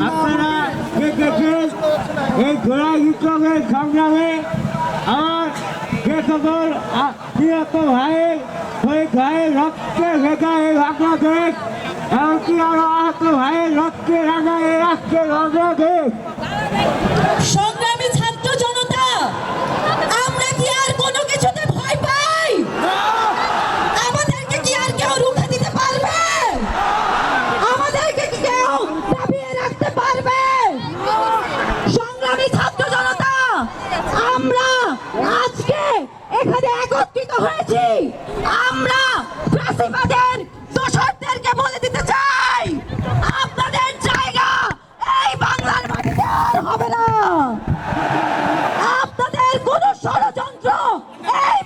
আপনারা দেখেছেন এই ঘোড়া বিপ্লবের সংগ্রামে আমার যে সকল আ- প্রিয়ত ভাইয়ের ওই ভাইয়ের রক্তে ভেজা এই বাংলাদেশ, এমনকি আরও আহত ভাইয়ের রক্তে রাঙা এই রাষ্ট্রের বাংলাদেশ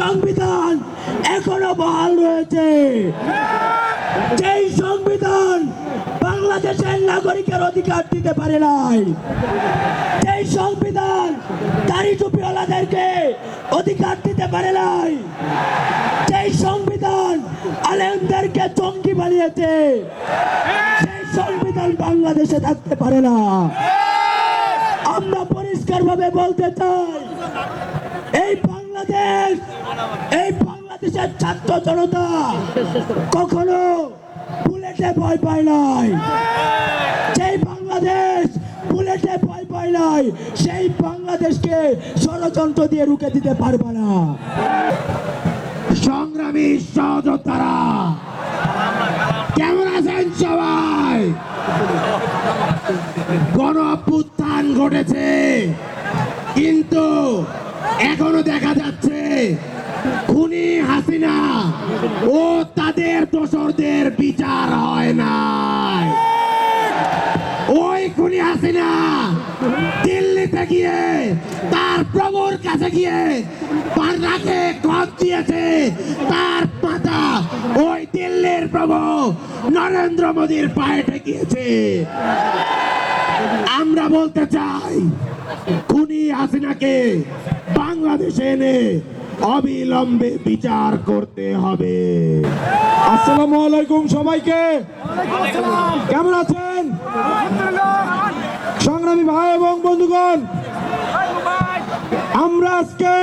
সংবিধান এখনও বহাল রয়েছে। যেই সংবিধান বাংলাদেশের নাগরিকের অধিকার দিতে পারে নাই, যেই সংবিধান দাড়ি টুপিওয়ালাদেরকে অধিকার দিতে পারে নাই, যেই সংবিধান আলেমদেরকে চঙ্কি বানিয়েছে, সেই সংবিধান বাংলাদেশে থাকতে পারে না। আমরা পরিষ্কার ভাবে বলতে চাই, এই বাংলাদেশ। এই বাংলাদেশের ছাত্র জনতা কখনো বুলেটে ভয় পায় নাই। সেই বাংলাদেশ বুলেটে ভয় পায় নাই, সেই বাংলাদেশকে ষড়যন্ত্র দিয়ে রুখে দিতে পারবে না। সংগ্রামী সহযোদ্ধারা, কেমন আছেন সবাই? গণ অভ্যুত্থান ঘটেছে, কিন্তু এখনও দেখা যাচ্ছে খুনি হাসিনা ও তাদের দোসরদের বিচার হয় না ওই খুনি হাসিনা দিল্লিতে গিয়ে তার প্রভুর কাছে গিয়ে পান্নাকে গদ দিয়েছে। তার পাতা ওই দিল্লির প্রভু নরেন্দ্র মোদীর পায়ে ঠেকিয়েছে। আমরা বলতে চাই, খুনি হাসিনাকে বাংলাদেশে এনে অবিলম্বে বিচার করতে হবে। আসসালামু আলাইকুম সবাইকে। কেমন আছেন? সংগ্রামী ভাই এবং বন্ধুগণ, আমরা আজকে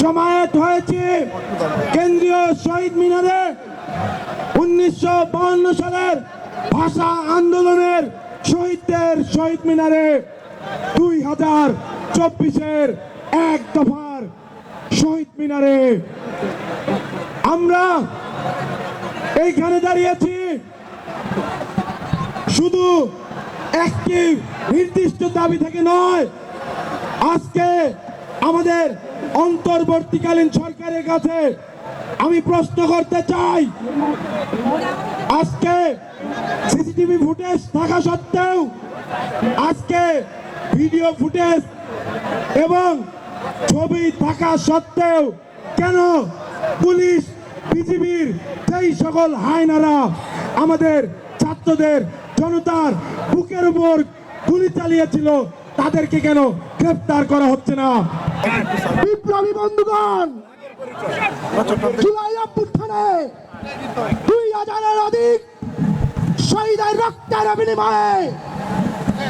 জমায়েত হয়েছি কেন্দ্রীয় শহীদ মিনারে উনিশশো সালের ভাষা আন্দোলনের শহীদদের শহীদ মিনারে দুই হাজার চব্বিশের এক দফার শহীদ মিনারে। আমরা এইখানে দাঁড়িয়েছি। শুধু একটি নির্দিষ্ট দাবি থেকে নয়, আজকে আমাদের অন্তর্বর্তীকালীন সরকারের কাছে আমি প্রশ্ন করতে চাই, আজকে সিসিটিভি ফুটেজ থাকা সত্ত্বেও আজকে ভিডিও ফুটেজ এবং ছবি থাকা সত্ত্বেও কেন পুলিশ, বিজিবির সেই সকল হায়নারা আমাদের ছাত্রদের, জনতার বুকের উপর গুলি চালিয়েছিল, তাদেরকে কেন গ্রেফতার করা হচ্ছে না? বিপ্লবী বন্ধুগণ, জুলাই অভ্যুত্থানে দুই হাজারের অধিক শহীদের রক্তের বিনিময়ে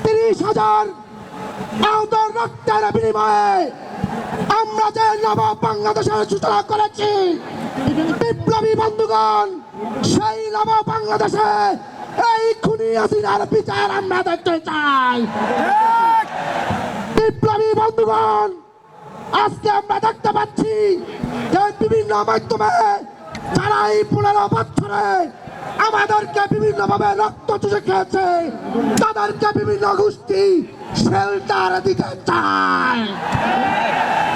তিরিশ হাজার আহতর রক্তের বিনিময়ে আমরা যে নব বাংলাদেশের সূচনা করেছি, বিপ্লবী বন্ধুগণ, সেই নব বাংলাদেশে এই খুনি হাসিনার বিচার আমরা দেখতে চাই। বিপ্লবী বন্ধুগণ, আজকে আমরা দেখতে পাচ্ছি যে বিভিন্ন মাধ্যমে যারা এই পনেরো বছরে আমাদেরকে বিভিন্ন ভাবে রক্ত চুষে খেয়েছে, তাদেরকে বিভিন্ন গোষ্ঠী শেল্টার দিতে চায়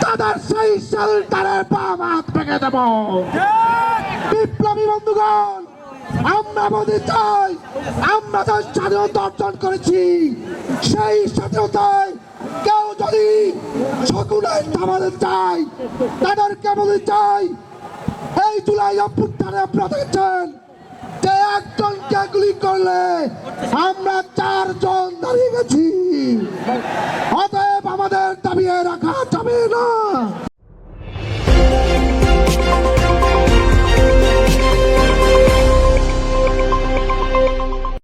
তাদের সেই শেল্টারের হাত ভেঙে দেব। বিপ্লবী বন্ধুগণ, আমরা বলতে চাই, আমরা যে স্বাধীনতা অর্জন করেছি। সেই স্বাধীনতায় কেউ যদি শকুনের থামাতে চাই তাদেরকে বলতে চাই। এই জুলাই অভ্যুত্থানে আপনারা দেখেছেন যে একজনকে গুলি করলে আমরা চারজন দাঁড়িয়ে গেছি। অতএব আমাদের দাবি রাখা